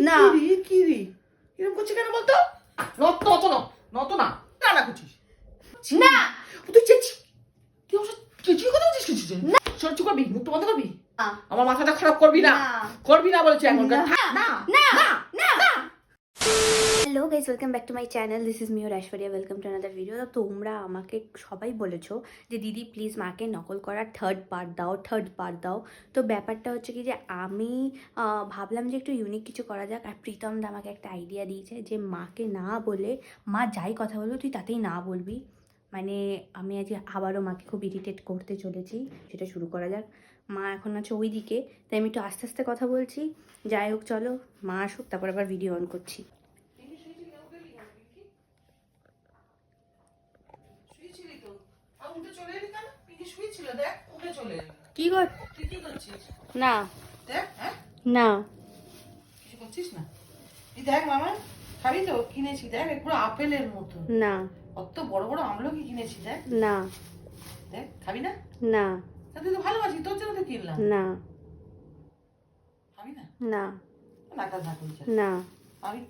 না। কি রে কি রে এরকম করছিস কেন বলতো? নত নত ন নত না না না করছিস না। তুই চেঁচি তুই আমার কিছু কথা বলছিস কিছু সহ্য করবি মুখ বন্ধ করবি? আমার মাথাটা খারাপ করবি না। না। করবি না বলেছি এখন না। না। না। না। না। Hello guys welcome back to my channel this is মিওর Aishwarya welcome to another video তো তোমরা আমাকে সবাই বলেছ যে, দিদি প্লিজ মাকে নকল করার থার্ড পার্ট দাও থার্ড পার্ট দাও। তো ব্যাপারটা হচ্ছে কি যে, আমি ভাবলাম যে একটু ইউনিক কিছু করা যাক আর প্রীতম দা আমাকে একটা আইডিয়া দিয়েছে যে, মাকে না বলে, মা যাই কথা বলব তুই তাতেই না বলবি। মানে আমি আজ আবারও মাকে খুব ইরিটেট করতে চলেছি, সেটা শুরু করা যাক। মা এখন আছে ওই দিকে তাই আমি একটু আস্তে আস্তে কথা বলছি। যাই হোক, চলো, মা আসুক, তারপর আবার ভিডিও অন করছি শুয়েছিলি তো আর উঠে চলে এলি কেন পিঙ্কি শুয়েছিল দেখ উঠে চলে কি কর তুই কি করছিস? না। দেখ হ্যাঁ? না। কিছু করছিস না? এই দেখ মামা খাবি তো কিনেছি দেখ পুরো আপেলের মতো না। কত বড় বড় আমলকি কিনেছি দেখ। না। দেখ খাবি না? না। তা তুই তো ভালোবাসি তোর জন্য তো কিনলাম। না। খাবি না? না। না না। আমি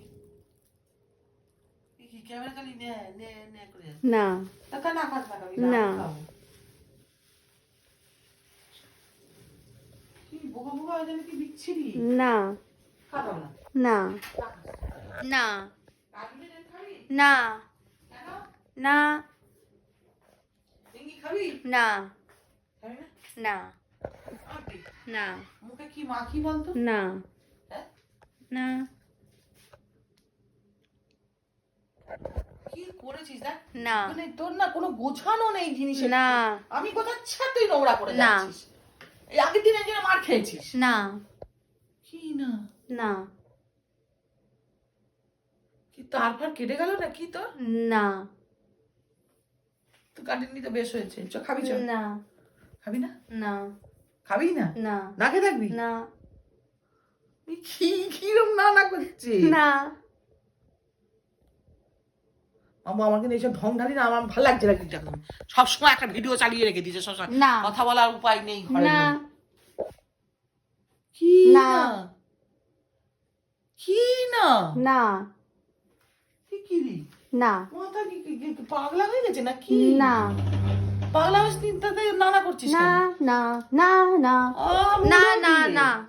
কি ক্যামেরা খালি নে নে নে করে না। টাকা না খাস না না। আমি খাব। কি বোকা বোকা হয়ে যাবে কি বিচ্ছিরি না। না। না। না। না। না। না। না? না। না না। মুখে কি মাখি বলতো? না। হ্যাঁ? না। কি করেছিস দেখ? না। তোর না কোনো গোছানো নেই জিনিসের না। আমি কোথায় ছাতুই নোংরা করে না। যাচ্ছিস? আগের দিন একদিন মার খেয়েছিস? না। কি না? না। কি তার ফার কেটে গেল না কি তোর? না। তো কাটেননি তো বেশ হয়েছে। চ খাবি চ। না। খাবি না? না। খাবি না? না। না খেয়ে থাকবি? না। কি কিরম না না। করছে না আমার কিন্তু এইসব ঢং ঢালি না আমার ভালো লাগছে না কিন্তু একদম সবসময় একটা ভিডিও চালিয়ে রেখে দিয়েছে সবসময় না। কথা বলার উপায় নেই ঘরে। না। কি না। না। কি না? না। কি কি রে? না। মাথা কি পাগলা হয়ে গেছে না কি? না। পাগলা হয়েছে চিন্তাতে নানা করছিস না? না না না। না। না না।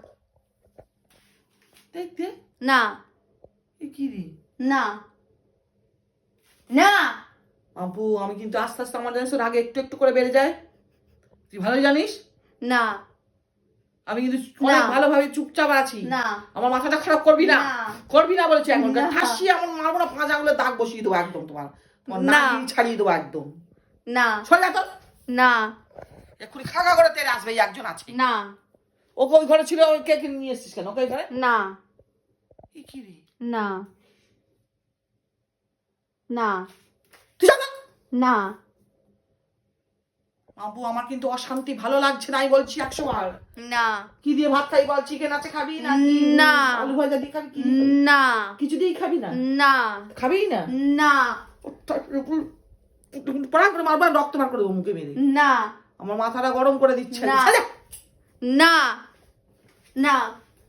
দেখ দেখ। না। কি রে? না। না। আপু আমি কিন্তু আস্তে আস্তে আমার জানিস রাগে একটু একটু করে বেড়ে যায়। তুই ভালো জানিস? না। আমি কিন্তু অনেক ভালোভাবে চুপচাপ আছি। আমার মাথাটা খারাপ করবি না। করবি না বলেছি এখন। ঠাসি আমার মারবো না পাঁচ আঙুলে দাগ বসিয়ে দেবো একদম তোমার। তোমার না। ছাড়িয়ে দেবো একদম। না। সরে তো না। এক্ষুনি খাগা করে তেরে আসবে একজন আছে। না। ওকে ওই ঘরে ছিল ওই কে কিনে নিয়ে এসছিস কেন? ওকে ওই ঘরে? না। কি রে? না। না। তুই না। আপু আমার কিন্তু অশান্তি ভালো লাগছে না আমি বলছি একশো বার না। কি দিয়ে ভাত খাই বল চিকেন আছে খাবি না না। আলু ভাজা দিয়ে খাবি কি না। কিছু দিয়েই খাবি না? না। খাবি না? না। পড়া করে মারবার রক্ত বার করে দেবো মুখে মেরে। না। আমার মাথাটা গরম করে দিচ্ছে। না। না। না।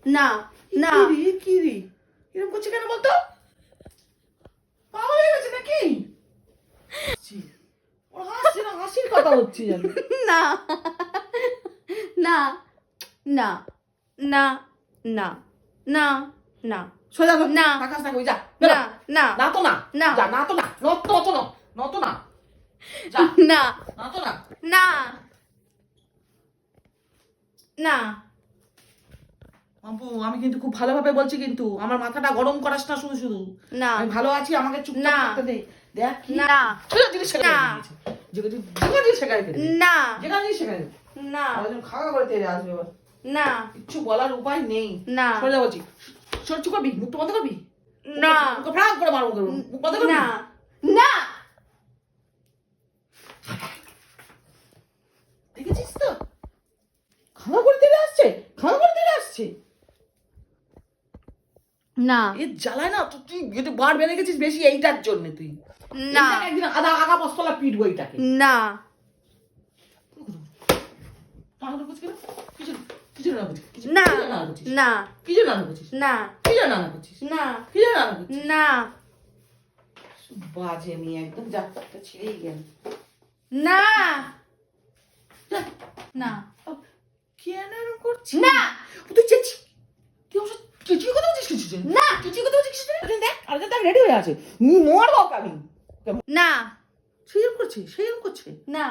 না। না। এরকম করছে কেন বলতো? হয়ে গেছে নাকি? হাসির কথা হচ্ছে না না না না না না না সোজা না। না যা না না না তো না না। যা না তো না নত না নত না যা না না তো না না না আপু আমি কিন্তু খুব ভালোভাবে বলছি কিন্তু আমার মাথাটা গরম করাস না শুধু শুধু না আমি ভালো আছি আমাকে চুপচাপ না। দে দেখ। না। সোজা জিনিস শেখাই না। যেখানে না। খাওয়া করে তেরে আসবে না। কিচ্ছু বলার উপায় নেই। না। সোজা বলছি। সরচু করবি? মুখ বন্ধ করবি? না। ফ্রাক করে মারবো মুখ বন্ধ করবি? না। না। দেখেছিস তো? খাওয়া করে আসছে। খাওয়া আসছে। না। এ জ্বালায় না তুই একটু বার বেড়ে গেছিস বেশি এইটার জন্য তুই। না। একদিন আধা আগা বস্তলা পিটবো এইটাকে। না। না? না না। না না। বাজে মেয়ে একদম যাত্রাটা ছিঁড়েই না। না। না কেন করছিস? না। তুই চেয়েছিস তুই আমার সাথে চেঁচিয়ে কথা বলছিস কিছু না। চেঁচিয়ে কথা বলছিস কিছু দেখ রেডি হয়ে আছে। মরবো আমি না। করছে করছে। না।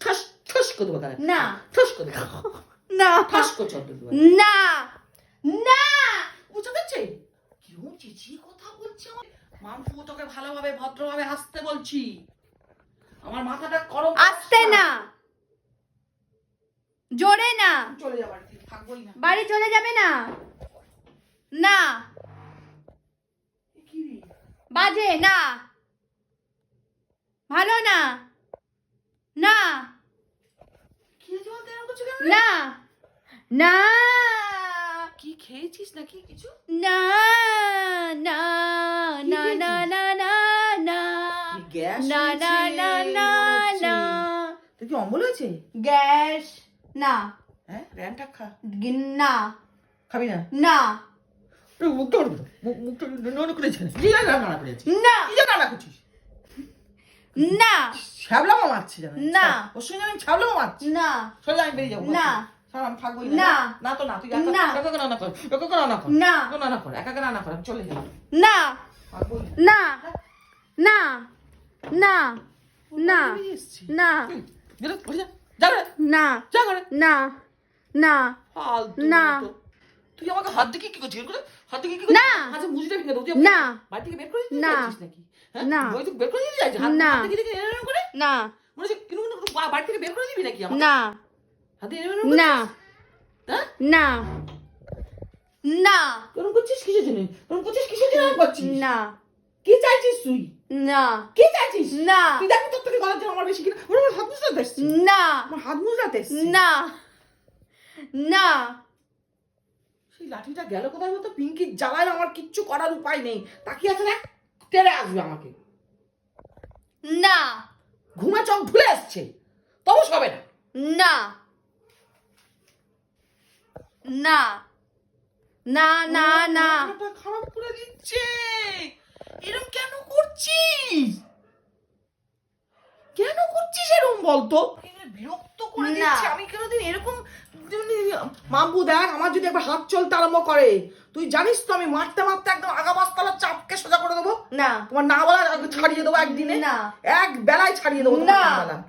ঠাস ঠাস করে দেবো তাহলে না। ঠাস করে দেবো। না। ঠাস না। না। বুঝতে পারছে? কেউ চেঁচিয়ে কথা বলছে আমার। তোকে ভালোভাবে ভদ্রভাবে হাসতে বলছি। আমার মাথাটা গরম আসতে না? জোরে না। চলে যাবার বাড়ি চলে যাবে না। না। বাজে না। ভালো না। না? না। না। কি খেয়েছিস নাকি কিছু? না না না না না না না। না না না না না। তুই কি অম্বল হয়েছে? গ্যাস না। হ্যাঁ র্যানটা খা। না। খাবি না? না। মুখটা মুখটা নন না। করেছিস না করছিস না। ছ্যাবলামা মারছি জানো না। ওর সঙ্গে আমি ছ্যাবলামা মারছি না। সোজা আমি বেরিয়ে যাব না। আমি থাকবোই না। না তো না তুই না। একা কর? একা কর? না। কর? একা একা রান্না কর? আমি চলে যাব। না। না। না। না। না। না। না। না। না। না। না। তুই আমাকে হাত দেখে কি করছিস? করে হাত দেখে কি করছিস? না। হাতে মুজিটা ভেঙে দেবো তুই না। বাড়ি থেকে বের করে দিতে। চাইছিস নাকি? হ্যাঁ? না। বই তুই বের করে দিতে চাইছিস? হাত দেখে দেখে এরকম করে? না। মনে হচ্ছে কীরকম করে বাড়ি থেকে বের করে দিবি নাকি আমাকে? না। হাতে এরকম না। হ্যাঁ? না। না। এরকম করছিস কিসের জন্য? এরকম করছিস কিসের জন্য? করছিস? না। কি চাইছিস তুই? না। কি চাইছিস? না। তুই দেখ তোর থেকে গলার জন্য আমার বেশি কিনা আমার হাত মুছতে না। আমার হাত মুছতে না। না। সেই লাঠিটা গেল কোথায় বলতো? পিঙ্কির জ্বালায় আমার কিচ্ছু করার উপায় নেই। তাকিয়ে আছে দেখ টেরে আসবে আমাকে। না। ঘুমে চোখ ভুলে আসছে তবু সবে না। না। না। না না না। খারাপ করে দিচ্ছে। এরকম কেন করছিস? কেন করছিস এরকম বলতো? বিরক্ত করে না। দিচ্ছে। আমি কোনোদিন এরকম মাম্পু দেখ আমার যদি একবার হাত চলতে আরম্ভ করে। তুই জানিস তো আমি মারতে মারতে একদম আগা বাসতলার চাপকে সোজা করে দেবো? না। তোমার না বলা ছাড়িয়ে দেবো একদিনে? না। এক বেলায় ছাড়িয়ে দেবো না। না বেলা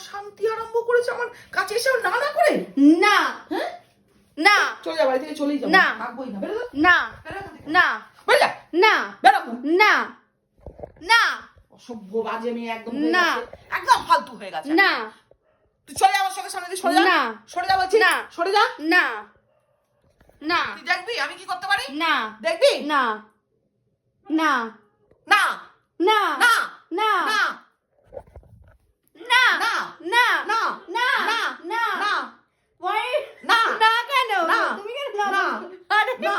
শান্তি আরম্ভ করেছে আমার কাছে এসে না না করে? না। হ্যাঁ? না। চলে যা বাড়ি থেকে চলেই যাব। না। থাকবোই না। বেরো না। না। বেরো যা। না। বেরো না। না। অসভ্য বাজে মেয়ে একদম না। একদম ফালতু হয়ে গেছে। না। তুই চলে আমার সঙ্গে সামনে দিয়ে সরে যা না। সরে যা বলছি না। সরে যা না না তুই দেখবি আমি কি করতে পারি না দেখবি না না না না না না না না না না না না না না না? না না কেন না। তুমি কেন না। আরে না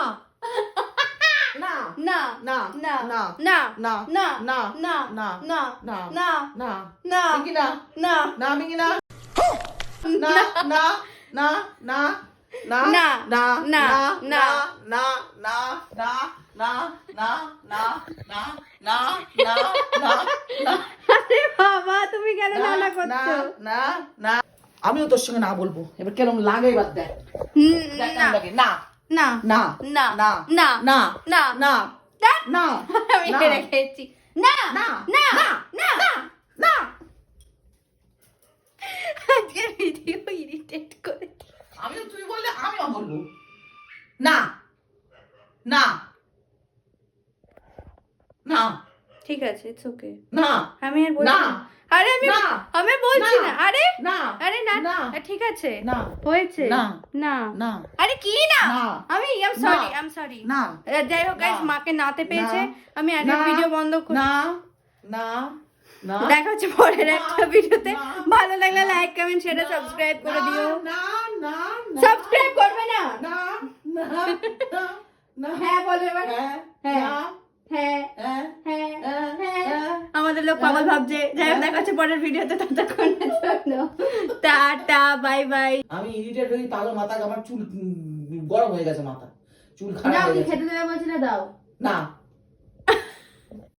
না না না না না না না না না না না না না না না না মিঙ্কি না না না মিঙ্কি না না না না তুমি কেন না, নানা না করছ না না আমিও তোর সঙ্গে না বলব এবার কেরম লাগে এবার দেখ হুম, দেখ না কেমন লাগে না না না না না না না না না দেখ, না আমি না। হেরে গেছি না না না না না না না আজকে ভিডিও ইরিটেট করে আমিও তুই বললে আমিও বলব না না না ঠিক আছে ইটস ওকে না আমি আর বলছি না। আরে আমি না। আমি বলছি না। আরে না আরে না না ঠিক আছে না হয়েছে না। না না আরে কি না। আমি I am sorry I am sorry না যাই হোক গাইস মাকে নাতে পেয়েছে আমি আগের ভিডিও বন্ধ করে না না দেখা হচ্ছে পরের একটা ভিডিওতে ভালো লাগলে লাইক কমেন্ট শেয়ার সাবস্ক্রাইব করে দিও না না না সাবস্ক্রাইব করবে না না না হ্যাঁ বলো এবার হ্যাঁ হ্যাঁ। হ্যাঁ হ্যাঁ। আমাদের লোক পাগল ভাবছে যাই হোক দেখা হচ্ছে পরের ভিডিওতে ততক্ষণের জন্য টাটা বাই বাই আমি ইরিটেট হয়ে পাগল মাথা আমার চুল গরম হয়ে গেছে মাথা চুল খারাপ হয়ে গেছে। খেতে দেবে বলছিলে দাও না